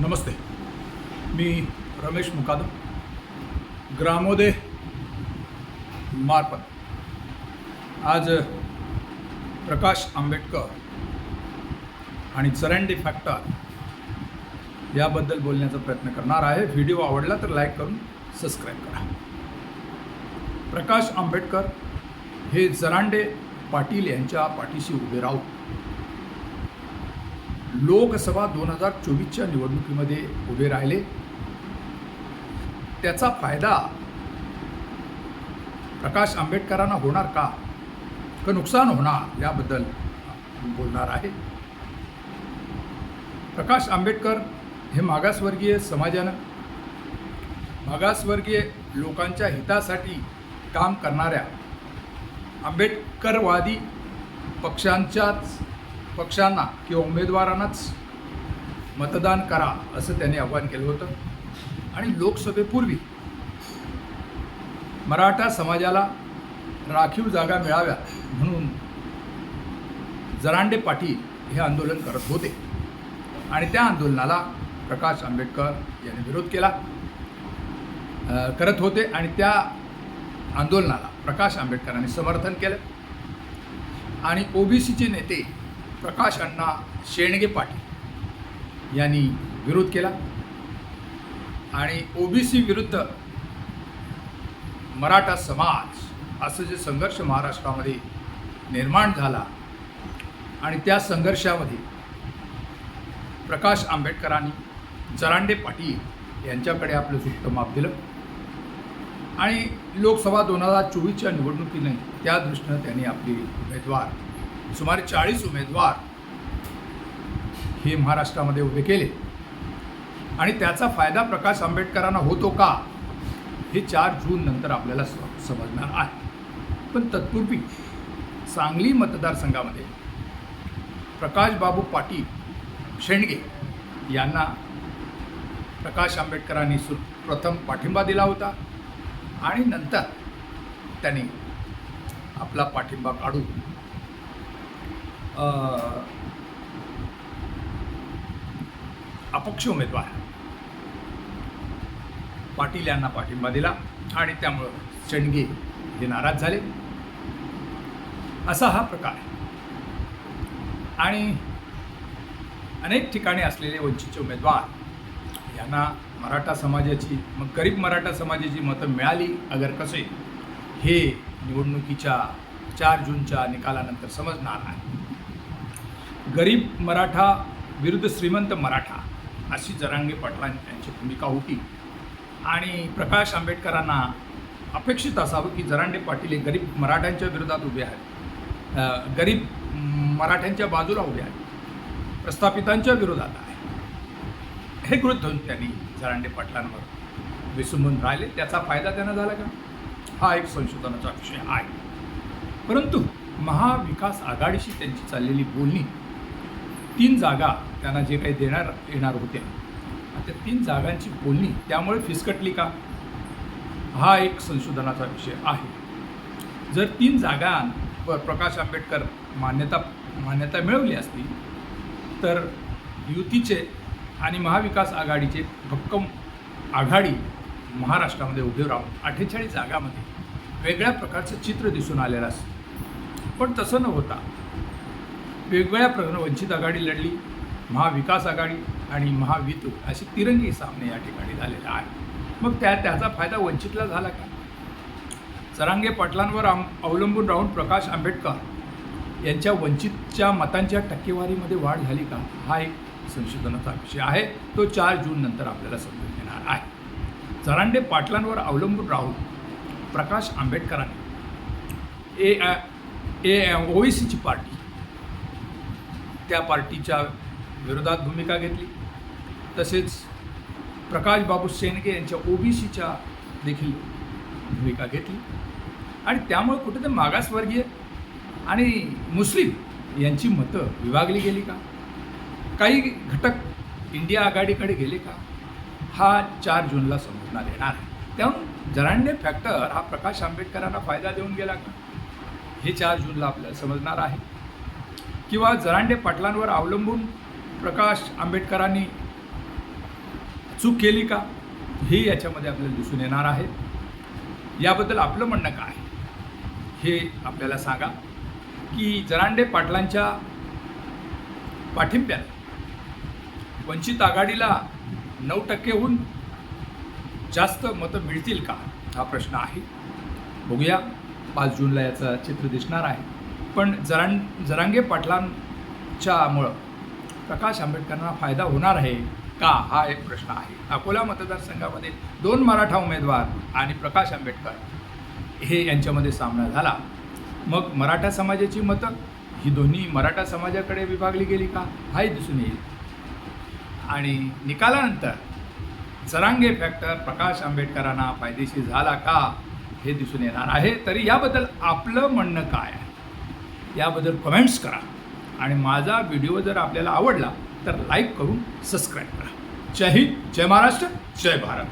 नमस्ते. मी रमेश मुकादम ग्रामोदय मार्फत. आज प्रकाश आंबेडकर आणि चरंडी फॅक्टर याबद्दल बोलण्याचा प्रयत्न करणार आहे. व्हिडिओ आवडला तर लाईक करून सबस्क्राईब करा. प्रकाश आंबेडकर हे जरांडे पाटील यांच्या पाठीशी उभे राहून लोकसभा दोन हजार चोवीसच्या निवडणुकीमध्ये उभे राहिले. त्याचा फायदा प्रकाश आंबेडकरांना होणार का? का नुकसान होणार याबद्दल बोलणार आहे. प्रकाश आंबेडकर हे मागासवर्गीय समाजानं मागासवर्गीय लोकांच्या हितासाठी काम करणाऱ्या आंबेडकरवादी पक्षांच्याच पक्षांना किंवा उमेदवारांनाच मतदान करा असं त्यांनी आवाहन केलं होतं. आणि लोकसभेपूर्वी मराठा समाजाला राखीव जागा मिळाव्या म्हणून जरांडे पाटील हे आंदोलन करत होते. आणि त्या आंदोलनाला प्रकाश आंबेडकर यांनी विरोध केला करत होते आणि त्या आंदोलनाला प्रकाश आंबेडकरांनी समर्थन केलं. आणि ओबीसीचे नेते प्रकाश अण्णा शेणगे पाटील यांनी विरोध केला. आणि ओबीसी विरुद्ध मराठा समाज असं जे संघर्ष महाराष्ट्रामध्ये निर्माण झाला आणि त्या संघर्षामध्ये प्रकाश आंबेडकरांनी जरांडे पाटील यांच्याकडे आपलं सुट्ट माप दिलं. आणि लोकसभा दोन हजार चोवीसच्या निवडणुकीने त्या दृष्टीनं त्यांनी आपली उमेदवार सुमारे चाळीस उमेदवार हे महाराष्ट्रामध्ये उभे केले. आणि त्याचा फायदा प्रकाश आंबेडकरांना होतो का हे चार जून नंतर आपल्याला स- समजणार आहे. पण तत्पूर्वी सांगली मतदारसंघामध्ये प्रकाश बाबू पाटील शेंडगे यांना प्रकाश आंबेडकरांनी सु प्रथम पाठिंबा दिला होता. आणि नंतर त्यांनी आपला पाठिंबा काढून अपक्ष उमेदवार. पाटील यांना पाठिंबा दिला आणि त्यामुळं चणगे हे नाराज झाले. असा हा प्रकार आणि अनेक ठिकाणी असलेले वंचितचे उमेदवार यांना मराठा समाजाची मग गरीब मराठा समाजाची मतं मिळाली अगर कसे हे निवडणुकीच्या चार जूनच्या निकालानंतर समजणार आहे गरीब मराठा विरुद्ध श्रीमंत मराठा अशी जरांगे पाटलां यांची भूमिका होती. आणि प्रकाश आंबेडकरांना अपेक्षित असावं की जरांडे पाटील हे गरीब मराठ्यांच्या विरोधात उभे आहेत. गरीब मराठ्यांच्या बाजूला उभे आहेत. प्रस्थापितांच्या विरोधात आहे. हे गृहीत धरून त्यांनी जरांडे पाटलांवर विसंबून राहिले. त्याचा फायदा त्यांना झाला का? हा एक संशोधनाचा विषय आहे. परंतु महाविकास आघाडीशी त्यांची चाललेली बोलणी तीन जागा त्यांना जे काही देणार येणार होत्या त्या तीन जागांची बोलणी त्यामुळे फिसकटली का? हा एक संशोधनाचा विषय आहे. जर तीन जागांवर प्रकाश आंबेडकर मान्यता मान्यता मिळवली असती तर युतीचे आणि महाविकास आघाडीचे भक्कम आघाडी महाराष्ट्रामध्ये उभे राहून अठ्ठेचाळीस जागामध्ये वेगळ्या प्रकारचं चित्र दिसून आलेलं असतं. पण तसं न होता वेगवेगळ्या प्रकारे वंचित आघाडी लढली महाविकास आघाडी आणि महावितू असे तिरंगी सामने या ठिकाणी झालेले आहे मग त्या त्याचा फायदा वंचितला झाला का? सरांगे पाटलांवर आम अवलंबून राहून प्रकाश आंबेडकर यांच्या वंचितच्या मतांच्या टक्केवारीमध्ये वाढ झाली का? हा एक संशोधनाचा विषय आहे. तो चार जून नंतर आपल्याला समजून येणार आहे. जरांडे पाटलांवर अवलंबून राहून प्रकाश आंबेडकरांनी ए ए ओबीसीची पार्टी त्या पार्टीच्या विरोधात भूमिका घेतली. तसेच प्रकाश बाबू शेंडगे यांच्या ओबीसीच्या देखील भूमिका घेतली. आणि त्यामुळे कुठेतरी मागासवर्गीय आणि मुस्लिम यांची मतं विभागली गेली का? काही घटक इंडिया आघाडीकडे गेले का? हा चार जूनला समजणार येणार आहे. त्याहून जरांडे फॅक्टर हा प्रकाश आंबेडकरांना फायदा देऊन गेला का? हे चार जूनला आपल्याला समजणार आहे. किंवा जरांडे पाटलांवर अवलंबून प्रकाश आंबेडकरांनी चूक केली का? हे याच्यामध्ये आपल्याला दिसून येणार आहे. याबद्दल आपलं म्हणणं काय? हे आपल्याला सांगा की जरांडे पाटलांच्या पाठिंब्यात वंचित आघाडीला नऊ टक्केहून जास्त मतं मिळतील का? हा प्रश्न आहे. बघूया. पाच जूनला याचं चित्र दिसणार आहे. पण जरां जरांगे पाटलांच्यामुळं प्रकाश आंबेडकरांना फायदा होणार आहे का? हा एक प्रश्न आहे. अकोला मतदारसंघामध्ये दोन मराठा उमेदवार आणि प्रकाश आंबेडकर हे यांच्यामध्ये सामना झाला. मग मराठा समाजाची मतं? ही दोन्ही मराठा समाजाकडे विभागली गेली का? हाही दिसून येईल. आणि निकालानंतर जरांगे फॅक्टर प्रकाश आंबेडकरांना फायदेशीर झाला का? हे दिसून येणार आहे. तरी याबद्दल आपलं म्हणणं काय आहे? याबद्दल कमेंट्स करा. आणि माझा व्हिडिओ जर आपल्याला आवडला तर लाईक करून सबस्क्राईब करा. जय हिंद जय महाराष्ट्र जय भारत.